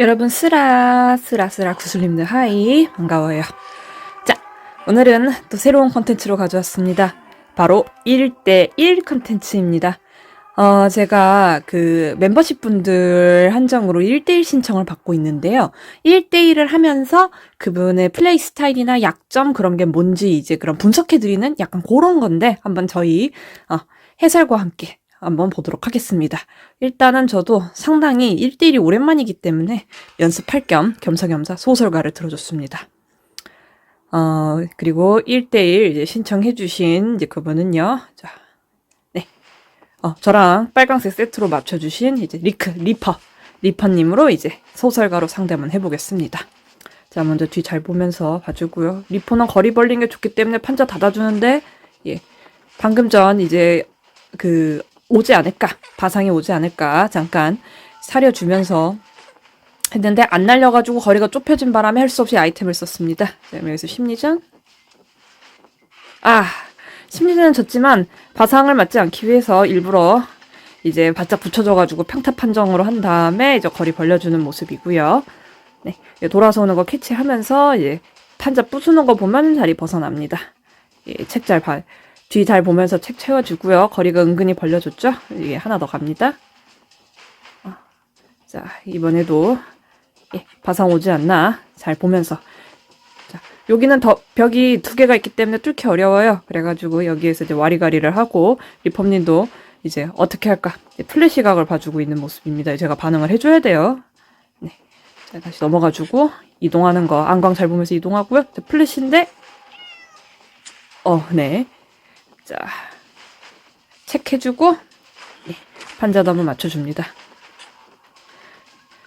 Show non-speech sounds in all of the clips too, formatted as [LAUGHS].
여러분 쓰라 쓰라 쓰라 구슬님들 하이 반가워요. 자 오늘은 또 새로운 컨텐츠로 가져왔습니다. 바로 1대1 컨텐츠입니다. 어 제가 그 멤버십 분들 한정으로 1대1 신청을 받고 있는데요. 1대1을 하면서 그분의 플레이 스타일이나 약점 그런 게 뭔지 이제 그런 분석해드리는 약간 그런 건데 한번 저희 어, 해설과 함께 한번 보도록 하겠습니다. 일단은 저도 상당히 1대1이 오랜만이기 때문에 연습할 겸 겸사겸사 소설가를 들어줬습니다. 어, 그리고 1대1 이제 신청해주신 이제 그분은요, 자, 네. 어, 저랑 빨강색 세트로 맞춰주신 이제 리크, 리퍼, 리퍼님으로 이제 소설가로 한번 해보겠습니다. 자, 먼저 뒤 잘 보면서 봐주고요. 리퍼는 거리 벌린 게 좋기 때문에 판자 닫아주는데, 예. 방금 전 이제 그 오지 않을까 바상이 오지 않을까 잠깐 사려주면서 했는데 안 날려가지고 거리가 좁혀진 바람에 할 수 없이 아이템을 썼습니다. 자, 여기서 심리전 아 심리전은 졌지만 바상을 맞지 않기 위해서 일부러 이제 바짝 붙여줘가지고 평타 판정으로 한 다음에 이제 거리 벌려주는 모습이고요. 네 돌아서 오는 거 캐치하면서 이제 판자 부수는 거 보면 자리 벗어납니다. 예, 책잘 봐. 뒤 잘 보면서 책 채워주고요. 거리가 은근히 벌려줬죠? 이게 하나 더 갑니다. 어. 자, 이번에도 예, 바상 오지 않나 잘 보면서 자, 여기는 더 벽이 두 개가 있기 때문에 뚫기 어려워요. 그래가지고 여기에서 이제 와리가리를 하고 리펌님도 이제 어떻게 할까 이제 플래시 각을 봐주고 있는 모습입니다. 제가 반응을 해줘야 돼요. 네, 자, 다시 넘어가지고 이동하는 거 안광 잘 보면서 이동하고요. 자, 플래시인데 어, 네. 자, 체크해주고, 네, 판자도 한번 맞춰줍니다.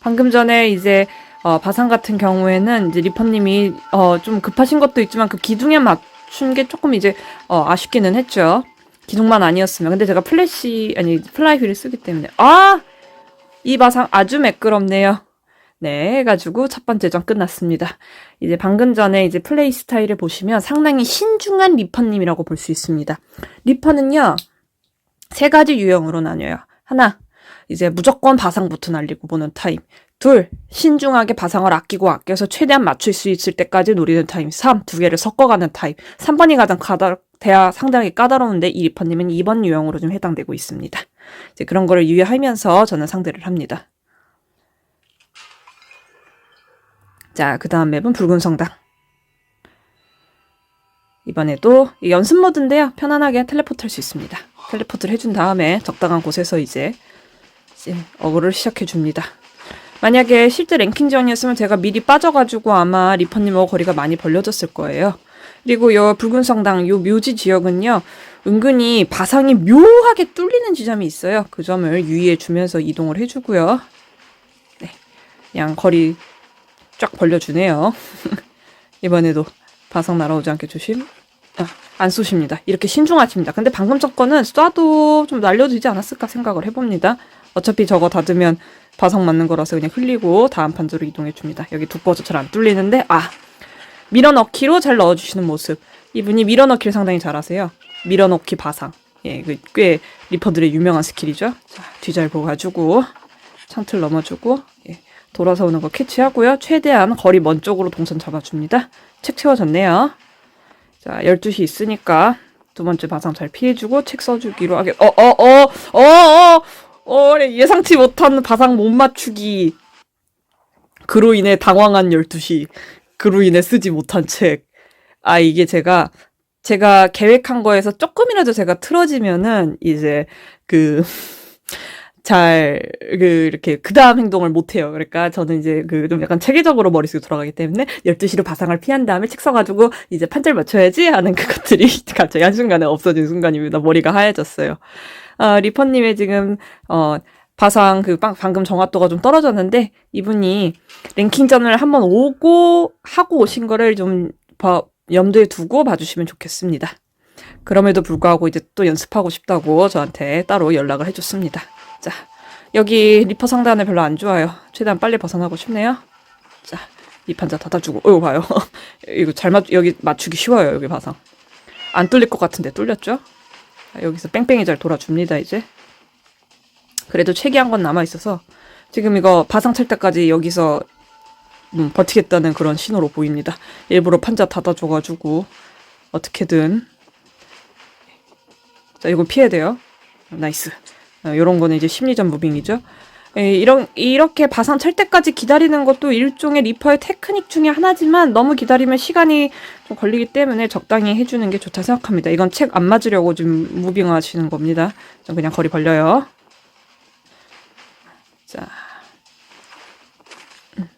방금 전에 이제, 어, 바상 같은 경우에는 이제 리퍼님이, 어, 좀 급하신 것도 있지만 그 기둥에 맞춘 게 조금 이제, 어, 아쉽기는 했죠. 기둥만 아니었으면. 근데 제가 플래시, 아니, 플라이 휠을 쓰기 때문에. 아! 이 바상 아주 매끄럽네요. 네, 해가지고 첫 번째 전 끝났습니다. 이제 방금 전에 이제 플레이 스타일을 보시면 상당히 신중한 리퍼님이라고 볼 수 있습니다. 리퍼는요, 세 가지 유형으로 나뉘어요. 하나, 이제 무조건 바상부터 날리고 보는 타임. 둘, 신중하게 바상을 아끼고 아껴서 최대한 맞출 수 있을 때까지 노리는 타임. 3, 두 개를 섞어가는 타임. 3번이 가장 가다, 대야 상당히 까다로운데 이 리퍼님은 2번 유형으로 좀 해당되고 있습니다. 이제 그런 거를 유의하면서 저는 상대를 합니다. 자, 그 다음 맵은 붉은 성당. 이번에도 연습 모드인데요. 편안하게 텔레포트 할 수 있습니다. 텔레포트를 해준 다음에 적당한 곳에서 이제, 어그를 시작해 줍니다. 만약에 실제 랭킹전이었으면 제가 미리 빠져가지고 아마 리퍼님하고 거리가 많이 벌려졌을 거예요. 그리고 요 붉은 성당, 요 묘지 지역은요, 은근히 바상이 묘하게 뚫리는 지점이 있어요. 그 점을 유의해 주면서 이동을 해주고요. 네. 그냥 거리 쫙 벌려주네요. [LAUGHS] 이번에도 바상 날아오지 않게 조심. 아, 안 쏘십니다. 이렇게 신중하십니다. 근데 방금 전 거는 쏴도 좀 날려도 되지 않았을까 생각을 해봅니다. 어차피 저거 닫으면 바상 맞는 거라서 그냥 흘리고 다음 판자로 이동해 줍니다. 여기 두꺼워서 잘 안 뚫리는데 아 밀어넣기로 잘 넣어주시는 모습. 이분이 밀어넣기를 상당히 잘하세요. 밀어넣기 바상. 예, 그꽤 리퍼들의 유명한 스킬이죠. 자, 뒤잘 보고 가지고 창틀 넘어주고 예, 돌아서 오는 거 캐치하고요. 최대한 거리 먼 쪽으로 동선 잡아줍니다. 책 채워졌네요. 자, 12시 있으니까 두 번째 바상 잘 피해주고 책 써주기로 하겠, 어, 어, 어, 어, 어, 어, 예상치 못한 바상 못 맞추기. 그로 인해 당황한 12시. 그로 인해 쓰지 못한 책. 아, 이게 제가, 제가 계획한 거에서 조금이라도 제가 틀어지면은, 이제, 그, [LAUGHS] 잘, 그, 이렇게, 그 다음 행동을 못해요. 그러니까 저는 이제 그, 좀 약간 체계적으로 머릿속에 돌아가기 때문에 12시로 바상을 피한 다음에 책 써가지고 이제 판자를 맞춰야지 하는 [LAUGHS] 그것들이 갑자기 한순간에 없어진 순간입니다. 머리가 하얘졌어요. 아, 리퍼님의 지금, 어, 바상 그 빵, 방금 정확도가 좀 떨어졌는데 이분이 랭킹전을 한번 오고 하고 오신 거를 좀 봐- 염두에 두고 봐주시면 좋겠습니다. 그럼에도 불구하고 이제 또 연습하고 싶다고 저한테 따로 연락을 해줬습니다. 자, 여기 리퍼 상단은 별로 안 좋아요. 최대한 빨리 벗어나고 싶네요. 자, 이 판자 닫아주고, 어이구 봐요. [LAUGHS] 이거 잘 맞, 여기 맞추기 쉬워요, 여기 바상. 안 뚫릴 것 같은데 뚫렸죠? 자, 여기서 뺑뺑이 잘 돌아줍니다, 이제. 그래도 체계한 건 남아있어서 지금 이거 바상 찰 때까지 여기서 음, 버티겠다는 그런 신호로 보입니다. 일부러 판자 닫아줘가지고 어떻게든 자 이거 피해야 돼요. 나이스. 어, 이런 거는 이제 심리전 무빙이죠. 에, 이런 이렇게 바상 찰 때까지 기다리는 것도 일종의 리퍼의 테크닉 중에 하나지만 너무 기다리면 시간이 좀 걸리기 때문에 적당히 해주는 게 좋다 생각합니다. 이건 책 안 맞으려고 지금 무빙하시는 겁니다. 좀 그냥 거리 벌려요. 자. 음.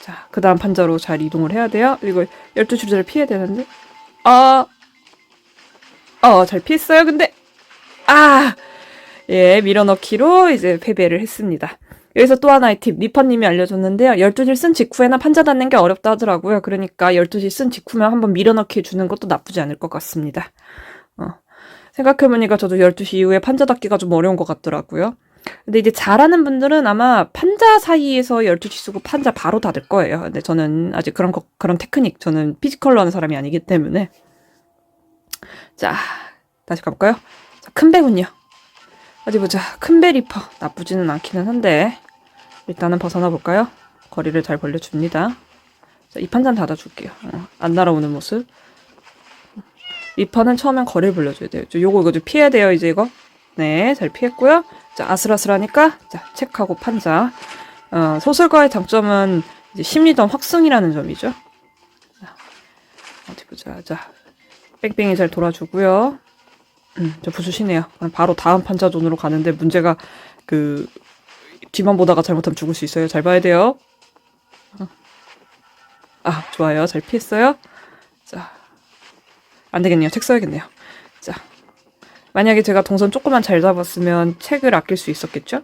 자, 그 다음 판자로 잘 이동을 해야 돼요. 이거 12줄을 피해야 되는데. 아, 어, 잘 피했어요. 근데, 아! 예, 밀어넣기로 이제 패배를 했습니다. 여기서 또 하나의 팁, 리퍼님이 알려줬는데요. 12줄 쓴 직후에나 판자 닫는 게 어렵다 하더라고요. 그러니까 12줄 쓴 직후면 한번 밀어넣기 해주는 것도 나쁘지 않을 것 같습니다. 어. 생각해보니까 저도 12시 이후에 판자 닫기가 좀 어려운 것 같더라고요. 근데 이제 잘하는 분들은 아마 판자 사이에서 12시 쓰고 판자 바로 닫을 거예요. 근데 저는 아직 그런 거, 그런 테크닉, 저는 피지컬로 하는 사람이 아니기 때문에. 자, 다시 가볼까요? 자, 큰 배군요. 어디 보자. 큰배 리퍼. 나쁘지는 않기는 한데. 일단은 벗어나 볼까요? 거리를 잘 벌려줍니다. 자, 이 판잔 닫아줄게요. 어, 안 날아오는 모습. 리퍼는 처음엔 거리를 벌려줘야 돼요. 저 요거 이거 좀 피해야 돼요, 이제 이거. 네, 잘 피했고요. 자, 아슬아슬하니까, 자, 체크하고 판자. 어, 소설가의 장점은 이제 심리전 확승이라는 점이죠. 자, 어디 보자. 자, 뺑뺑이 잘 돌아주고요. 음, 저 부수시네요. 바로 다음 판자존으로 가는데 문제가 그 뒤만 보다가 잘못하면 죽을 수 있어요. 잘 봐야 돼요. 어. 아, 좋아요. 잘 피했어요. 자, 안 되겠네요. 책 써야겠네요. 자, 만약에 제가 동선 조금만 잘 잡았으면 책을 아낄 수 있었겠죠?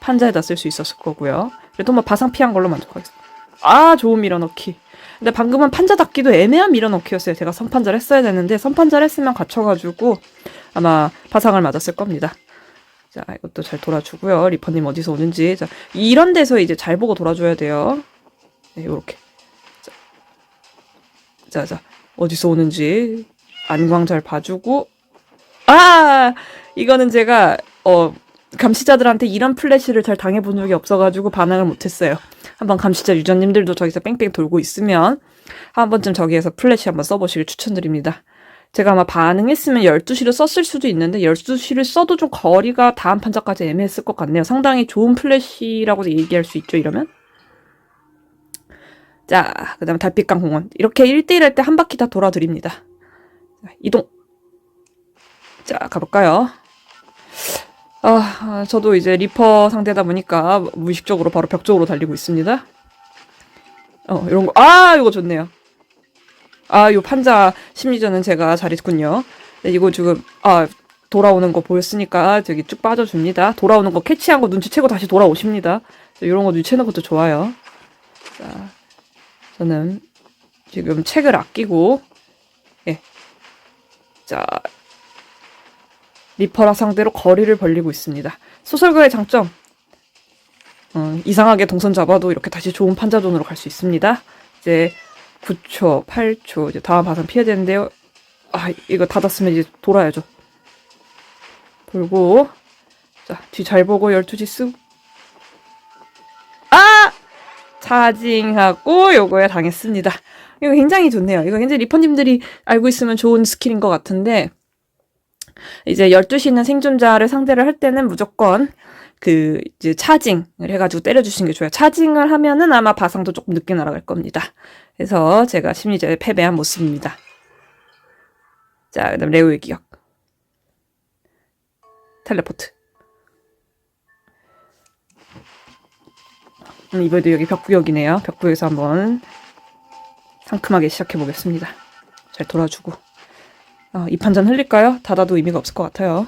판자에다 쓸 수 있었을 거고요. 그래도 뭐 바상 피한 걸로 만족하겠습니다. 아, 좋은 밀어넣기. 근데 방금은 판자 닫기도 애매한 밀어넣기였어요. 제가 선판자를 했어야 되는데 선판자를 했으면 갇혀가지고 아마 파상을 맞았을 겁니다. 자, 이것도 잘 돌아주고요. 리퍼님 어디서 오는지. 자, 이런 데서 이제 잘 보고 돌아줘야 돼요. 네, 요렇게. 자, 자, 자. 어디서 오는지. 안광 잘 봐주고. 아! 이거는 제가, 어, 감시자들한테 이런 플래시를 잘 당해본 적이 없어가지고 반응을 못했어요. 한번 감시자 유저님들도 저기서 뺑뺑 돌고 있으면 한 번쯤 저기에서 플래시 한번 써보시길 추천드립니다. 제가 아마 반응했으면 12시를 썼을 수도 있는데 12시를 써도 좀 거리가 다음 판자까지 애매했을 것 같네요. 상당히 좋은 플래시라고 얘기할 수 있죠, 이러면. 자, 그 다음에 달빛강 공원. 이렇게 1대1 할 때 한 바퀴 다 돌아드립니다. 자, 이동. 자, 가볼까요? 아, 아, 저도 이제 리퍼 상대다 보니까 무의식적으로 바로 벽 쪽으로 달리고 있습니다. 어, 이런 거. 아, 이거 좋네요. 아, 요 판자 심리전은 제가 잘했군요. 네, 이거 지금, 아, 돌아오는 거 보였으니까 저기 쭉 빠져줍니다. 돌아오는 거 캐치한 거 눈치채고 다시 돌아오십니다. 이런 거 눈치채는 것도 좋아요. 자, 저는 지금 책을 아끼고, 예. 자, 리퍼랑 상대로 거리를 벌리고 있습니다. 소설가의 장점. 어, 이상하게 동선 잡아도 이렇게 다시 좋은 판자존으로 갈 수 있습니다. 이제 9초, 8초, 이제 다음 바상 피해야 되는데요. 아, 이거 닫았으면 이제 돌아야죠. 돌고, 자, 뒤 잘 보고 12시 쓰고. 아! 차징하고 요거에 당했습니다. 이거 굉장히 좋네요. 이거 굉장히 리퍼님들이 알고 있으면 좋은 스킬인 것 같은데, 이제 12시 있는 생존자를 상대를 할 때는 무조건 그 이제 차징을 해가지고 때려주시는 게 좋아요. 차징을 하면은 아마 바상도 조금 늦게 날아갈 겁니다. 그래서 제가 심리전에 패배한 모습입니다. 자, 그 다음 레오의 기억. 텔레포트. 음, 이번에도 여기 벽구역이네요. 벽구역에서 한번 상큼하게 시작해 보겠습니다. 잘 돌아주고. 어, 이 판전 흘릴까요? 닫아도 의미가 없을 것 같아요.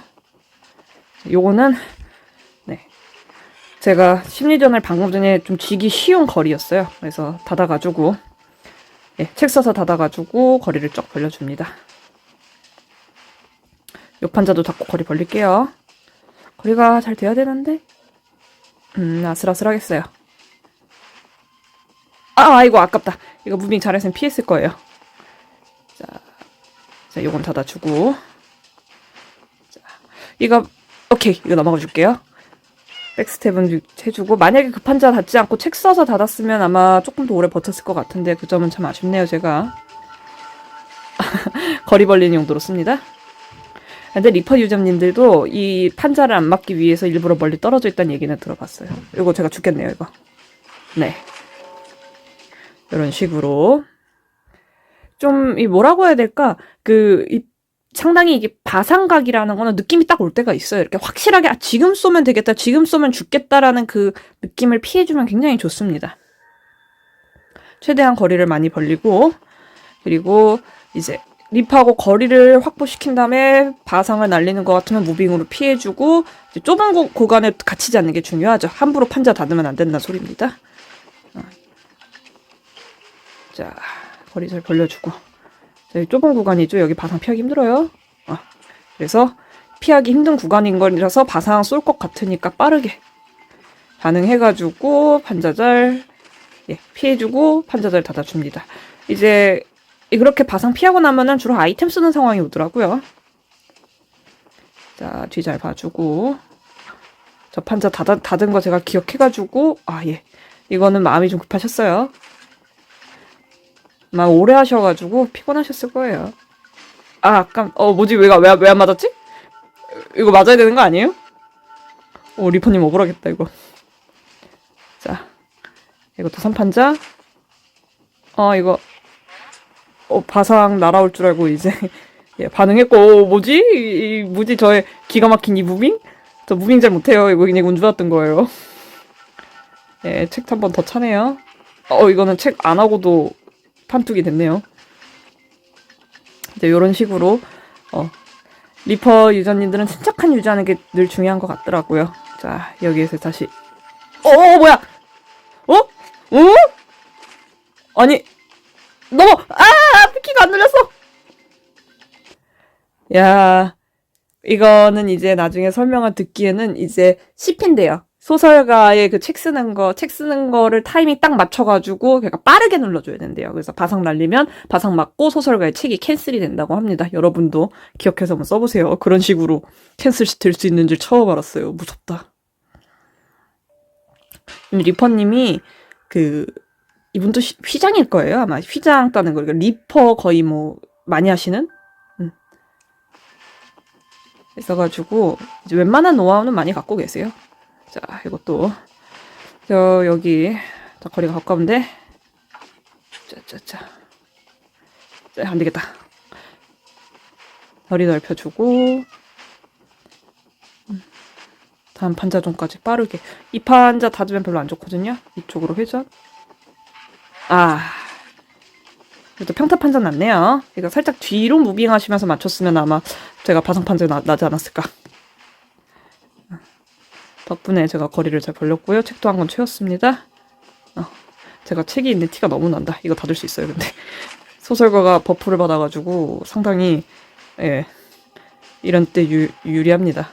요거는 네 제가 심리전을 방금 전에 좀 쥐기 쉬운 거리였어요. 그래서 닫아가지고 예, 책 써서 닫아가지고 거리를 쫙 벌려줍니다. 요 판자도 닫고 거리 벌릴게요. 거리가 잘 돼야 되는데 음 아슬아슬하겠어요. 아 이거 아깝다. 이거 무빙 잘했으면 피했을 거예요. 자 자, 요건 닫아주고. 자, 이거, 오케이. 이거 넘어가 줄게요. 백스텝은 해주고. 만약에 그 판자 닿지 않고 책 써서 닫았으면 아마 조금 더 오래 버텼을 것 같은데 그 점은 참 아쉽네요 제가. [LAUGHS] 거리 벌리는 용도로 씁니다. 근데 리퍼 유저님들도 이 판자를 안 맞기 위해서 일부러 멀리 떨어져 있다는 얘기는 들어봤어요. 이거 제가 죽겠네요 이거. 네. 이런 식으로 좀 이 뭐라고 해야 될까 그 이 상당히 이게 바상각이라는 거는 느낌이 딱 올 때가 있어요. 이렇게 확실하게 아, 지금 쏘면 되겠다, 지금 쏘면 죽겠다라는 그 느낌을 피해주면 굉장히 좋습니다. 최대한 거리를 많이 벌리고 그리고 이제 립하고 거리를 확보시킨 다음에 바상을 날리는 것 같으면 무빙으로 피해주고 좁은 고, 고간에 갇히지 않는 게 중요하죠. 함부로 판자 닫으면 안 된다는 소리입니다. 어. 자, 거리 잘 벌려주고 좁은 구간이죠. 여기 바상 피하기 힘들어요. 아, 그래서 피하기 힘든 구간인 거라서 바상 쏠 것 같으니까 빠르게 반응해가지고 판자잘 예, 피해주고 판자잘 닫아줍니다. 이제 그렇게 바상 피하고 나면은 주로 아이템 쓰는 상황이 오더라고요. 자, 뒤 잘 봐주고 저 판자 닫아, 닫은 거 제가 기억해가지고 아 예, 이거는 마음이 좀 급하셨어요. 막 오래 하셔가지고 피곤하셨을 거예요. 아, 아까 어 뭐지 왜가 왜 왜 안 맞았지? 이거 맞아야 되는 거 아니에요? 오 리퍼님 억울하겠다 이거. 자, 이것도 선판자. 어 이거 어 바상 날아올 줄 알고 이제 [LAUGHS] 예, 반응했고 어, 뭐지? 이, 이, 뭐지 저의 기가 막힌 이 무빙? 저 무빙 잘 못해요. 이거 그냥 운 좋았던 거예요. [LAUGHS] 예, 책 한 번 더 차네요. 어 이거는 책 안 하고도 판뚝이 됐네요. 이제 이런 식으로 어, 리퍼 유저님들은 침착한 유지하는 게 늘 중요한 것 같더라고요. 자 여기에서 다시 어, 어 뭐야? 어? 어? 아니 너무 아 피키가 안 눌렸어. 야 이거는 이제 나중에 설명을 듣기에는 이제 CP인데요. 소설가의 그 책 쓰는 거, 책 쓰는 거를 타이밍 딱 맞춰가지고, 그러니까 빠르게 눌러줘야 된대요. 그래서 바상 날리면 바상 맞고 소설가의 책이 캔슬이 된다고 합니다. 여러분도 기억해서 한번 써보세요. 그런 식으로 캔슬 될 수 있는 줄 처음 알았어요. 무섭다. 리퍼님이 그, 이분도 휘- 휘장일 거예요. 아마 휘장 따는 거. 그러니까 리퍼 거의 뭐, 많이 하시는? 음. 있어가지고, 웬만한 노하우는 많이 갖고 계세요. 자, 이것도 저 여기 자, 거리가 가까운데 짜짜짜 자, 안 되겠다. 거리 넓혀주고 음, 다음 판자존까지 빠르게 이 판자 닫으면 별로 안 좋거든요. 이쪽으로 회전. 아, 그래도 평타 판자 났네요. 이거 살짝 뒤로 무빙하시면서 맞췄으면 아마 제가 바상 판자 나, 나지 않았을까. 덕분에 제가 거리를 잘 벌렸고요. 책도 한 권 채웠습니다. 어, 제가 책이 있는 티가 너무 난다. 이거 닫을 수 있어요, 근데. [LAUGHS] 소설가가 버프를 받아가지고 상당히, 예, 이런 때 유, 유리합니다.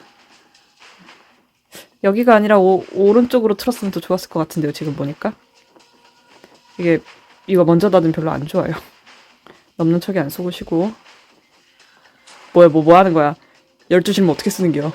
여기가 아니라 오, 오른쪽으로 틀었으면 더 좋았을 것 같은데요, 지금 보니까. 이게, 이거 먼저 닫으면 별로 안 좋아요. 넘는 척이 안 쏘고시고. 뭐야, 뭐, 뭐 하는 거야. 12시면 어떻게 쓰는겨.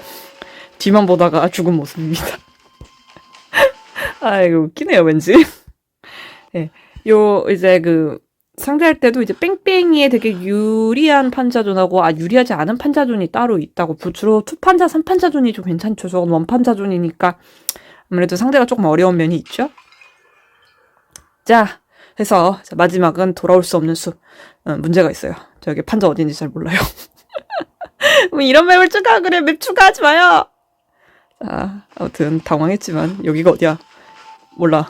뒤만 보다가 죽은 모습입니다. [LAUGHS] 아, 이거 웃기네요, 왠지. [LAUGHS] 예. 요, 이제 그, 상대할 때도 이제 뺑뺑이에 되게 유리한 판자존하고, 아, 유리하지 않은 판자존이 따로 있다고. 주로 투판자, 삼판자존이 좀 괜찮죠. 저건 원판자존이니까. 아무래도 상대가 조금 어려운 면이 있죠. 자, 해서, 자, 마지막은 돌아올 수 없는 숲. 어, 문제가 있어요. 저기 판자 어딘지 잘 몰라요. [LAUGHS] 뭐 이런 맵을 추가, 그래, 맵 추가하지 마요! 아, 아무튼 당황했지만 여기가 어디야? 몰라.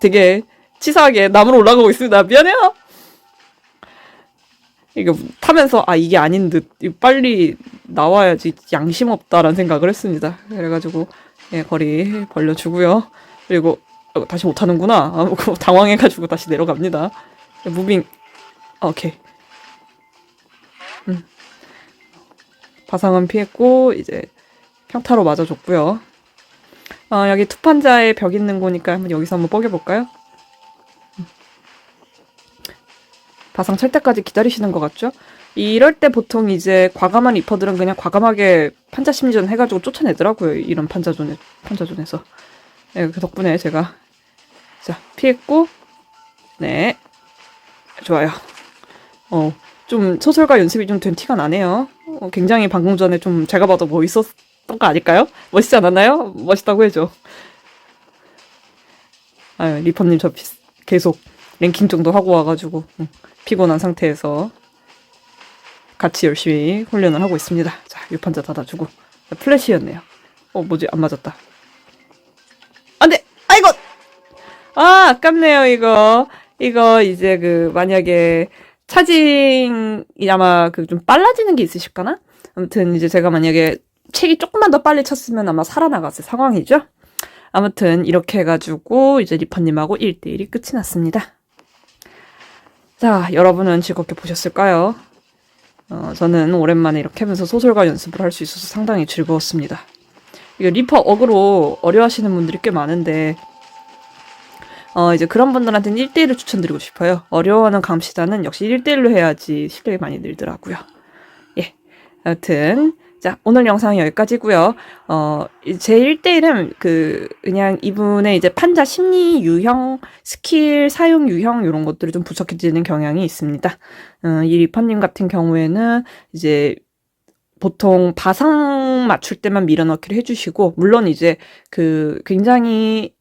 되게 치사하게 나무로 올라가고 있습니다. 미안해요. 이거 타면서 아 이게 아닌 듯 빨리 나와야지 양심 없다라는 생각을 했습니다. 그래가지고 예 거리 벌려주고요. 그리고 어, 다시 못하는구나. 아, 뭐, [LAUGHS] 당황해가지고 다시 내려갑니다. 무빙 오케이. 음. 바상은 피했고 이제 평타로 맞아줬고요. 어, 여기 투판자의 벽 있는 거니까 한번 여기서 한번 뻐겨볼까요? 바상 찰 때까지 기다리시는 것 같죠? 이럴 때 보통 이제 과감한 리퍼들은 그냥 과감하게 판자 심전 해가지고 쫓아내더라고요. 이런 판자존에, 판자존에서. 네, 그 덕분에 제가, 자, 피했고, 네. 좋아요. 어, 좀 소설가 연습이 좀 된 티가 나네요. 어, 굉장히 방금 전에 좀 제가 봐도 뭐 있었던 거 아닐까요? 멋있지 않았나요? 멋있다고 해줘. 아유, 리퍼님 저 비- 계속 랭킹 정도 하고 와가지고 응, 피곤한 상태에서 같이 열심히 훈련을 하고 있습니다. 자, 유판자 닫아주고 플래시였네요. 어, 뭐지? 안 맞았다. 안 돼! 아이고! 아, 아깝네요, 이거. 이거 이제 그 만약에 차징이 아마 그 좀 빨라지는 게 있으실까나? 아무튼 이제 제가 만약에 책이 조금만 더 빨리 쳤으면 아마 살아나갔을 상황이죠. 아무튼 이렇게 해가지고 이제 리퍼님하고 1대1이 끝이 났습니다. 자, 여러분은 즐겁게 보셨을까요? 어, 저는 오랜만에 이렇게 하면서 소설가 연습을 할 수 있어서 상당히 즐거웠습니다. 이게 리퍼 어그로 어려워하시는 분들이 꽤 많은데 어, 이제 그런 분들한테는 1대1을 추천드리고 싶어요. 어려워하는 감시단은 역시 1대1로 해야지 실력이 많이 늘더라고요. 예. 아무튼, 자, 오늘 영상은 여기까지고요 어, 제 1대1은 그, 그냥 이분의 이제 판자 심리 유형, 스킬 사용 유형, 이런 것들이 좀 부족해지는 경향이 있습니다. 어, 이 리퍼 님 같은 경우에는 이제 보통 바상 맞출 때만 밀어넣기를 해 주시고, 물론 이제 그 굉장히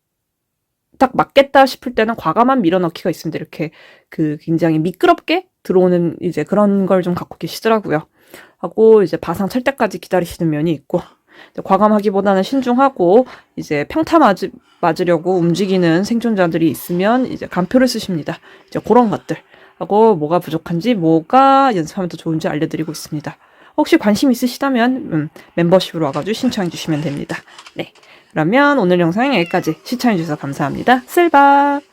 딱 맞겠다 싶을 때는 과감한 밀어넣기가 있습니다. 이렇게 그 굉장히 미끄럽게 들어오는 이제 그런 걸 좀 갖고 계시더라고요. 하고 이제 바상 찰 때까지 기다리시는 면이 있고 과감하기보다는 신중하고 이제 평타 맞, 맞으려고 움직이는 생존자들이 있으면 이제 간표를 쓰십니다. 이제 그런 것들 하고 뭐가 부족한지 뭐가 연습하면 더 좋은지 알려드리고 있습니다. 혹시 관심 있으시다면 음, 멤버십으로 와가지고 신청해 주시면 됩니다. 네. 그러면 오늘 영상은 여기까지 시청해 주셔서 감사합니다. 쓸바!